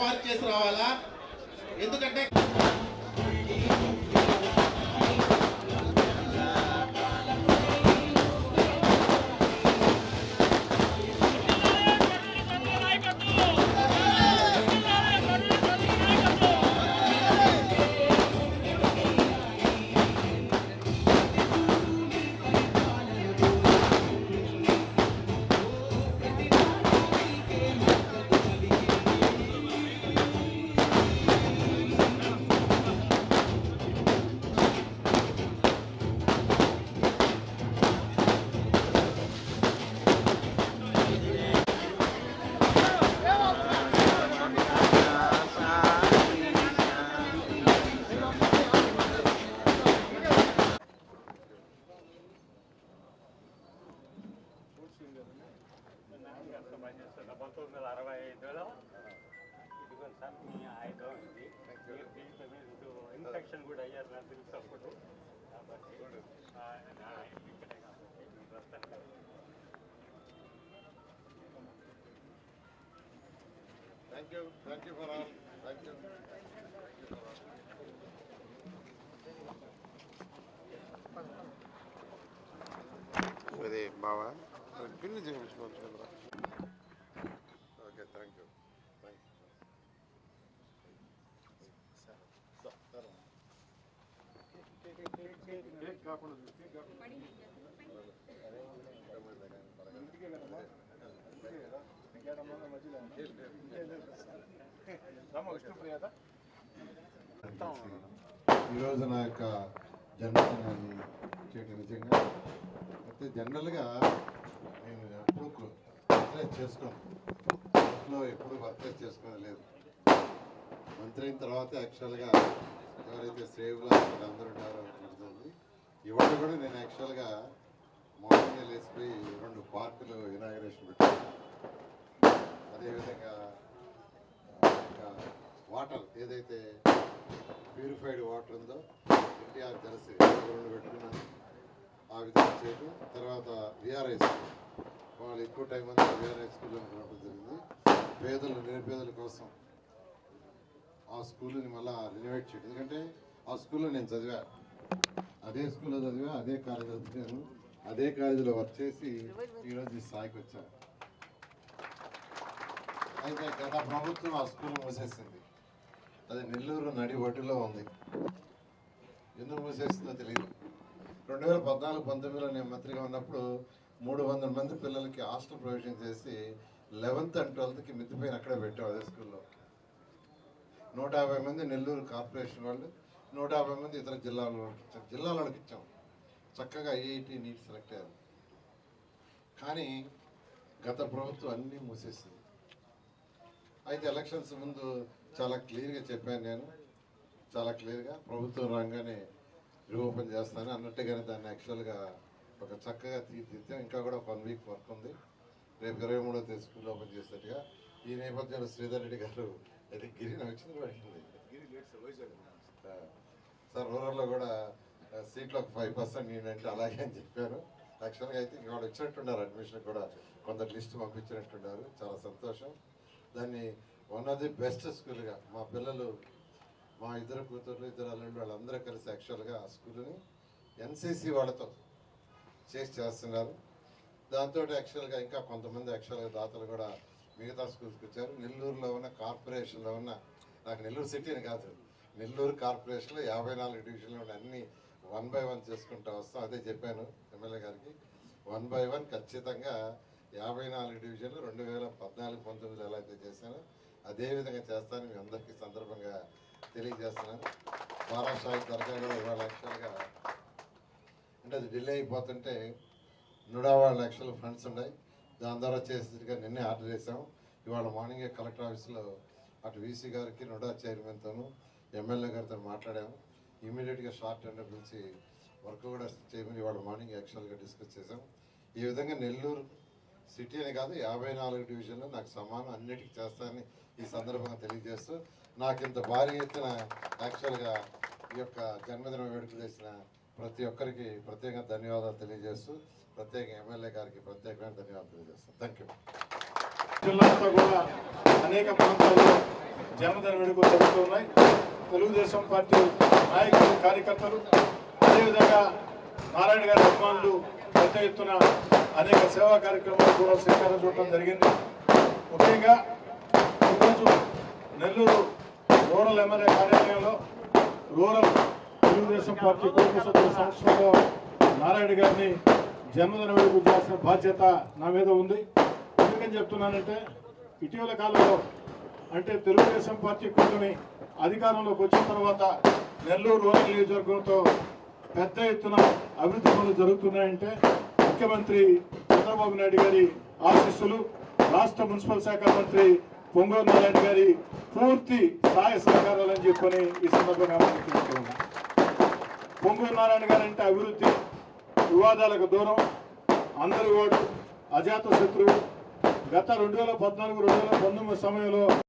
Park చేసి రావాలా? ఎందుకంటే పంతొమ్మిది వందల అరవై ఐదులో ఇదిగోండి సార్ మీ ఉంది. మీరు దీంట్లో మీరు ఇన్ఫెక్షన్ కూడా అయ్యారు నాకు తెలుసు అప్పుడు. కాబట్టి ఇక్కడే కాబట్టి వస్తాను. Thank you thank you for all thank you అదే బావా. పిన్ని చేయించుకోవచ్చు కదా థ్యాంక్ యూ థ్యాంక్ యూ ఈరోజు నా యొక్క జన్మదినాన్ని చేయడం నిజంగా అయితే జనరల్గా నేను ఎప్పుడు వర్తలేజ్ చేసుకోను. ఇంట్లో ఎప్పుడు వర్తలేజ్ చేసుకునేది లేదు. మంత్రి అయిన తర్వాత యాక్చువల్గా ఎవరైతే సేవ్లో అందరూ ఉన్నారో తెలుస్తుంది ఇవాళ కూడా నేను యాక్చువల్గా మార్నింగ్ లేచిపోయి రెండు పార్కులు ఇనాగరేషన్ పెట్టాను. అదేవిధంగా వాటర్ ఏదైతే ప్యూరిఫైడ్ వాటర్ ఉందో ఎన్టీఆర్ తెలిసి రెండు పెట్టుకున్నాను. ఆ విధంగా చేయడం తర్వాత విఆర్ఐ స్కూల్ వాళ్ళు ఎక్కువ టైం అంతా విఆర్ఐ స్కూల్లో ఉండడం జరిగింది. పేదలు నిరుపేదల కోసం ఆ స్కూల్ని మళ్ళీ రినోవేట్ చేయడం. ఎందుకంటే ఆ స్కూల్లో నేను చదివా. అదే స్కూల్లో చదివా అదే కాలేజీలో చదివాను. అదే కాలేజీలో వర్క్ చేసి ఈరోజు ఈ స్థాయికి వచ్చాను అయితే గత ప్రభుత్వం ఆ స్కూల్ మూసేసింది. అది నెల్లూరు నడి ఒడ్డులో ఉంది. ఎందుకు మూసేసిందో తెలియదు రెండు వేల పద్నాలుగు పంతొమ్మిదిలో నేను మంత్రిగా ఉన్నప్పుడు మూడు వందల మంది పిల్లలకి హాస్టల్ ప్రొవిజన్ చేసి లెవెన్త్ అండ్ ట్వెల్త్కి మితిపోయిన అక్కడే పెట్టాం అదే స్కూల్లో. నూట యాభై మంది నెల్లూరు కార్పొరేషన్ వాళ్ళు నూట యాభై మంది ఇతర జిల్లాల జిల్లాలోకి ఇచ్చాం. ఇచ్చాం. చక్కగా ఐఐటి నీట్ సెలెక్ట్ అయ్యారు. కానీ గత ప్రభుత్వం అన్నీ మూసేసింది. అయితే ఎలక్షన్స్ ముందు చాలా క్లియర్గా చెప్పాను నేను. చాలా క్లియర్గా ప్రభుత్వం రాగానే రీఓపెన్ చేస్తాను అన్నట్టుగానే దాన్ని యాక్చువల్గా ఒక చక్కగా తీర్చిద్దాం ఇంకా కూడా వన్ వీక్ వర్క్ ఉంది. రేపు ఇరవై మూడో తేదీ స్కూల్ ఓపెన్ చేసేట్టుగా ఈ నేపథ్యంలో శ్రీధర్ రెడ్డి గారు అది గిరి వచ్చింది పడుతుంది సార్ రూరల్లో కూడా సీట్లో ఒక ఫైవ్ పర్సెంట్ నేనంటే అలాగే అని చెప్పాను యాక్చువల్గా అయితే ఇంకా వాడు వచ్చినట్టున్నారు అడ్మిషన్ కూడా కొందరు లిస్ట్ పంపించినట్టున్నారు. చాలా సంతోషం. దాన్ని వన్ ఆఫ్ ది బెస్ట్ స్కూల్గా మా పిల్లలు మా ఇద్దరు కూతుర్లు ఇద్దరు అల్లుళ్ళు వాళ్ళందరూ కలిసి యాక్చువల్గా ఆ స్కూల్ని ఎన్సీసీ వాళ్ళతో చేసి చేస్తున్నారు. దాంతో యాక్చువల్గా ఇంకా కొంతమంది యాక్చువల్గా దాతలు కూడా మిగతా స్కూల్స్కి వచ్చారు. నెల్లూరులో ఉన్న కార్పొరేషన్లో ఉన్న నాకు నెల్లూరు సిటీని కాదు నెల్లూరు కార్పొరేషన్లో యాభై నాలుగు డివిజన్లు ఉన్న అన్ని వన్ బై వన్ చేసుకుంటూ వస్తాం. అదే చెప్పాను ఎమ్మెల్యే గారికి. వన్ బై వన్ ఖచ్చితంగా యాభై నాలుగు డివిజన్లు రెండు వేల పద్నాలుగు పంతొమ్మిది ఎలా అయితే చేశానో అదేవిధంగా చేస్తాను మీ అందరికీ సందర్భంగా తెలియజేస్తున్నాను. బారాషాయి దర్గా ఇవాళ యాక్చువల్గా అంటే అది డిలే అయిపోతుంటే నూట లక్షల ఫండ్స్ ఉన్నాయి. దాని ద్వారా చేసేదిగా నిన్నే ఆర్డర్ చేసాము ఇవాళ మార్నింగే కలెక్టర్ ఆఫీస్లో అటు వీసీ గారికి నుడా చైర్మన్తోనూ ఎమ్మెల్యే గారితో మాట్లాడాము. ఇమీడియట్గా షార్ట్ టెండర్ పిలిచి వర్క్ కూడా చేయమని ఇవాళ మార్నింగ్ యాక్చువల్గా డిస్కస్ చేసాం ఈ విధంగా నెల్లూరు సిటీ అని కాదు యాభై నాలుగు డివిజన్లు నాకు సమానం అన్నిటికీ చేస్తానని ఈ సందర్భంగా తెలియజేస్తూ నాకు ఇంత భారీ ఎత్తున యాక్చువల్గా ఈ యొక్క జన్మదిన వేడుకలు చేసిన ప్రతి ఒక్కరికి ప్రత్యేకంగా ధన్యవాదాలు తెలియజేస్తూ ప్రత్యేక ఎమ్మెల్యే గారికి ప్రత్యేకమైన ధన్యవాదాలు తెలియజేస్తాం. థ్యాంక్ యూ జిల్లాతో కూడా అనేక ప్రాంతాల్లో జన్మదిన వేడుకలు జరుగుతున్నాయి తెలుగుదేశం పార్టీ నాయకులు కార్యకర్తలు అదేవిధంగా నారాయణ గారి అభిమానులు పెద్ద ఎత్తున అనేక సేవా కార్యక్రమాలు కూడా శ్రీకారం చూడటం జరిగింది. ముఖ్యంగా ఈరోజు నెల్లూరు రూరల్ ఎమ్మెల్యే కార్యాలయంలో రూరల్ తెలుగుదేశం పార్టీ కుటుంబ సభ్యుల సంవత్సరంలో నారాయణ గారిని జన్మదిన వేడుకు చేసిన బాధ్యత నా మీద ఉంది. ఎందుకని చెప్తున్నానంటే ఇటీవల కాలంలో అంటే తెలుగుదేశం పార్టీ కూటమి అధికారంలోకి వచ్చిన తర్వాత నెల్లూరు రూరల్ నియోజకవర్గంతో పెద్ద ఎత్తున అభివృద్ధి పనులు జరుగుతున్నాయంటే ముఖ్యమంత్రి చంద్రబాబు నాయుడు గారి ఆశీస్సులు రాష్ట్ర మున్సిపల్ శాఖ మంత్రి పొంగూరు నారాయణ గారి పూర్తి సహాయ సహకారాలని చెప్పని ఈ సందర్భంగా మనం తెలుసుకున్నాం పొంగూరు నారాయణ గారు అంటే అభివృద్ధి వివాదాలకు దూరం అందరి ఓటు అజాత శత్రువు. గత రెండు వేల పద్నాలుగు రెండు వేల పంతొమ్మిది సమయంలో